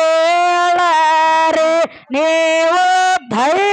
ಏಳರೆ ನೀವು ಧೈರ್ಯ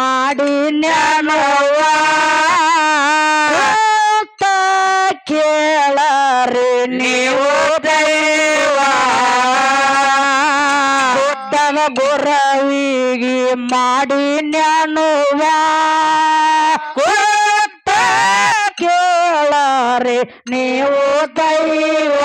ಮಾಡಿ ತ ಕೇಳರಿ ನೀವು ದೈವನ ಗುರವಿಗೆ ಮಾಡಿ ನ್ಯಾನುವ ಕೊತ್ತ ಕೇಳರಿ ನೀವು ದೈವ.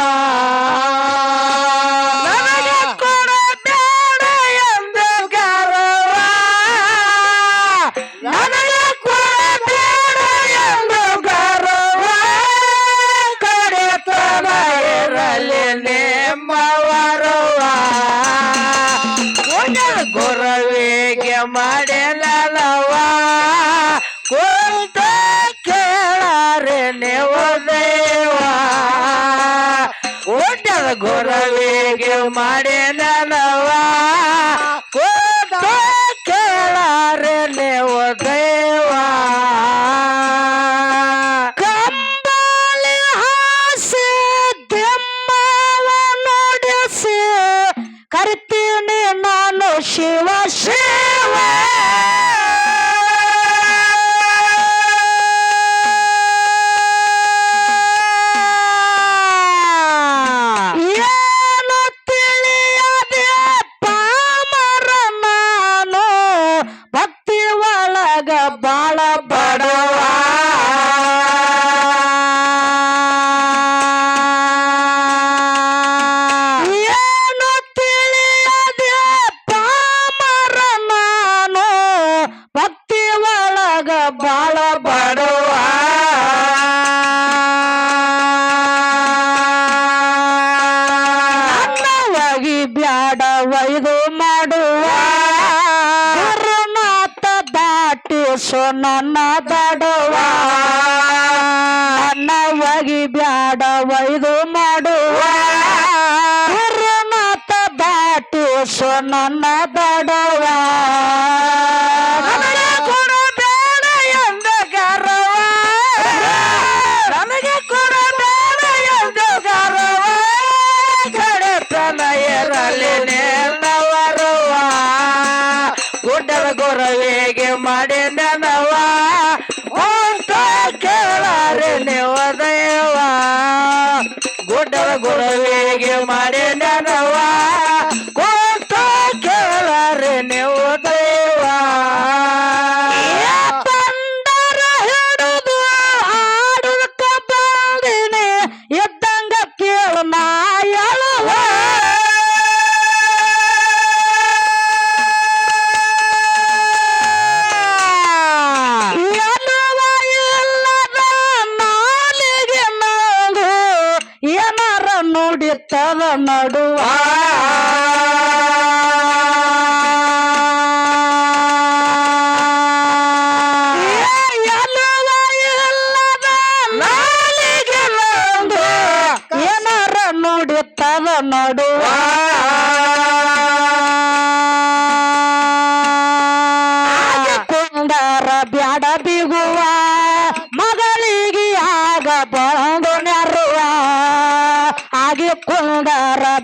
ಗೋರವಿಗೆ ಮಾಡ್ಯನವಾ ಮಗ ಬಾಳ ಬಡವ ಅನ್ನವಾಗಿ ಬ್ಯಾಡ ವೈದು ಮಾಡುವ. ಗುರುನಾಥ ದಾಟಿಸು ನನ್ನ తరనడు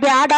ಬ್ಯಾಡ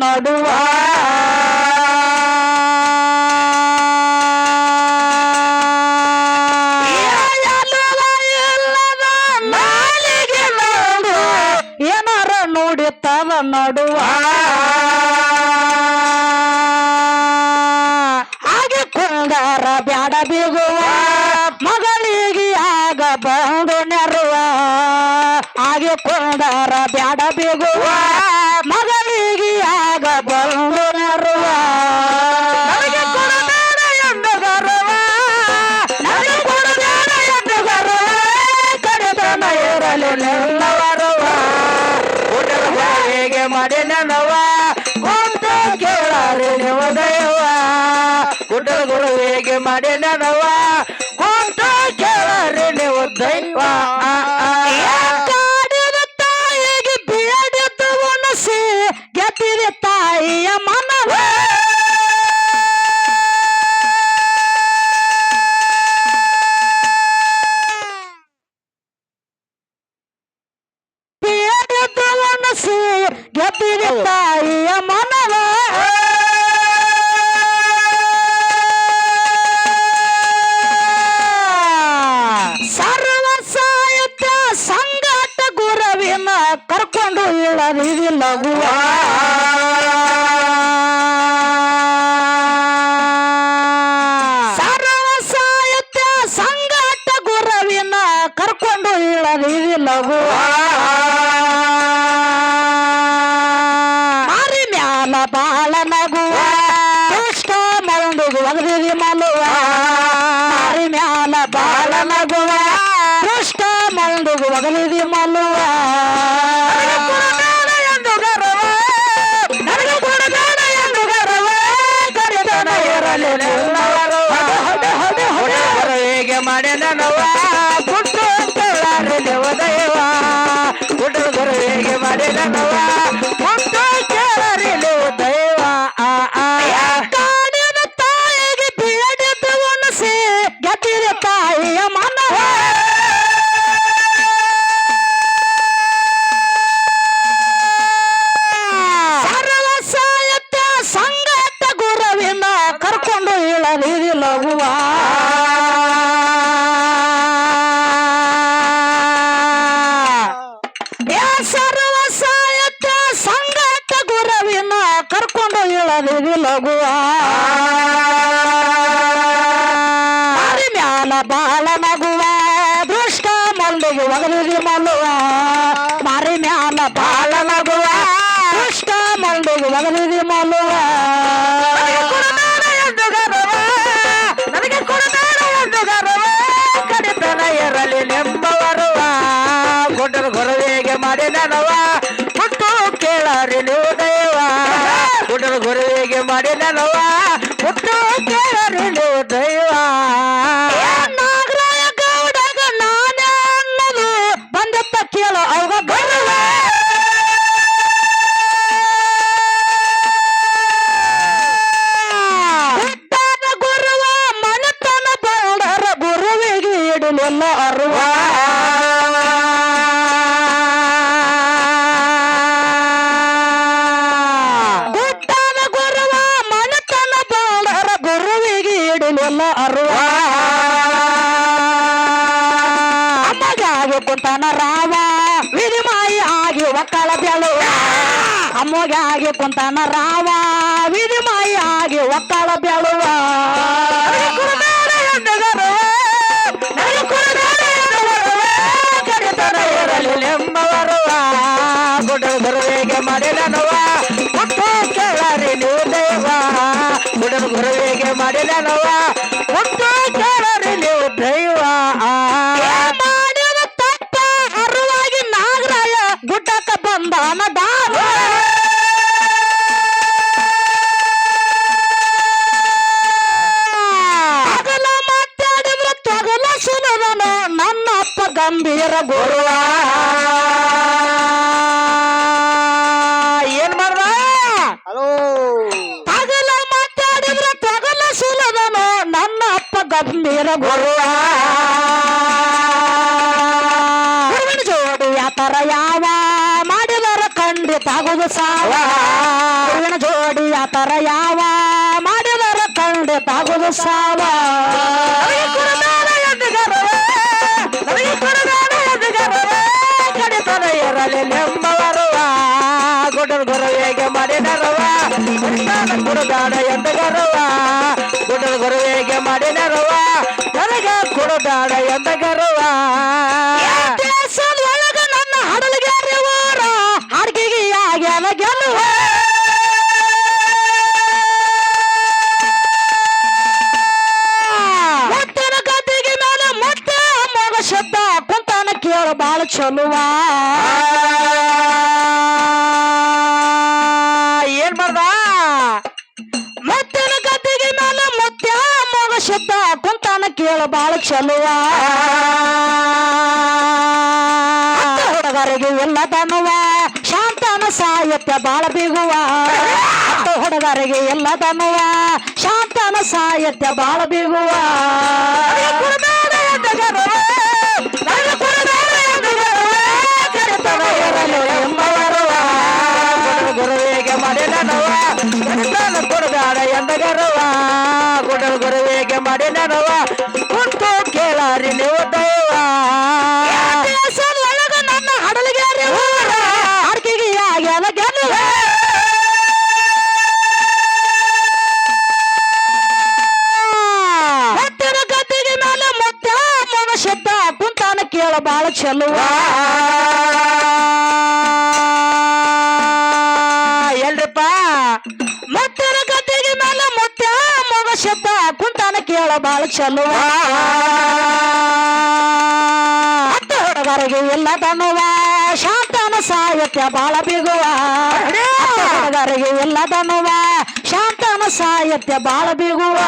ನಡುವ. ಏನಾರ ನುಡಿತಾವ ನಡುವ ಹಾಗೆ ಕುಂಗಾರ ಬ್ಯಾಡ ಬೀಗುವ ಮಗಳಿಗೆ ಆಗ ಬಂದು ನೆರುವ ಹಾಗೆ ಕುಂಗಾರ ಬ್ಯಾಡ ನಮಗೆ ಲಘು ಮಾರಿ ಮ್ಯಾಲ ಬಾಳ ನಗು. ಕಷ್ಟ ಮಂಡುಗು ಅಗದಿ ಮಲುವ. ಮಾರಿ ಮ್ಯಾಲ ಬಾಳ ನಗುವ. ಕಷ್ಟ ಮಂಡುಗು ಅಗದಿ ಮಲುವ. ಮಾಡನವ ನನಗೆ ಮಾಲುವ ನನಗೆ ಕೊಡಬೇಡ ಕಡಿತನ ಇರಲಿ ನೆಂಬವರುವ ಗುಡ್ಡನ ಗುರುವಿಗೆ ಮಾಡಿ ನನವ ಹುಟ್ಟು ಕೇಳರಿ ನೀವು ದೈವ ಗುಡ್ಡನ ಗೊರವೇಗೆ ಮಾಡಿ ನನವ ಕುಂತಾನ ರಾಮ. ವಿಧಿಮಾಯಿ ಆಗಿ ಒಕ್ಕಳ ಬೆಳು ಅಮ್ಮೋಗೆ ಆಗಿ ಕುಂತಾನ ರಾಮ. ವಿಧಿಮಾಯಿ ಆಗಿ ಒಕ್ಕಳ ಬೆಳುವ ಗಂಭೀರ ಗುರುವ. ಗುರುವಿನ ಜೋಡಿ ಯಾತರ ಯಾವ ಮಾಡಿದರ ಖಂಡಿತ ಆಗುದು ಸಾವ. ಗುರುವಿನ ಜೋಡಿ ಯಾತರ ಯಾವ ಮಾಡಿದರ ಖಂಡಿತ ಆಗುದು ಸಾವ ನನಗೆ ಕುರುದಾನ ಎದ್ದುಗರವೇ, ನನಗೆ ಕುರುದಾನ ಎಂದಗರವ ದೇಶದೊಳಗ ನನ್ನ ಹಡಲಗಾರಿ ಊರ ಹಾಡ್ಗಿಗೆ ಆಗ್ಯಾನ ಗೆಲುವ ಮುತ್ತಿನ ಗದ್ದಿಗೆ ಶಬ್ದ ಕುಂತಾನ ಕೇಳ ಬಾಳ ಚಲುವ. ಕೇಳ ಬಾಳ ಚಲುವ ಹುಡುಗರಿಗೆ ಎಲ್ಲ ತನುವ ಶಾಂತನ ಸಾಹಿತ್ಯ ಬಾಳ ಬಿಗುವ. ಹುಡುಗರಿಗೆ ಎಲ್ಲ ತನುವ ಶಾಂತನ ಸಾಹಿತ್ಯ ಬಾಳ ಬಿಗುವ. ಬಾಳ ಚಲುವ ಎಲ್ರಿಪ್ಪ ಮುತ್ತಿನ ಕತ್ತಿಗೆ ಮೇಲೆ ಮುತ್ತ ಮಗ ಶಬ್ದ ಕುಂತಾನ ಕೇಳ ಬಾಳ ಚಲುವ ಹುಡುಗರಿಗೆ ಇಲ್ಲ ತನ್ನುವ ಶಾಂತನ ಸಾಹಿತ್ಯ ಬಾಳ ಬಿಗುವ ಹುಡುಗರಿಗೆ ಇಲ್ಲ ತನ್ನುವ ಶಾಂತನ ಸಾಹಿತ್ಯ ಬಾಳ ಬಿಗುವ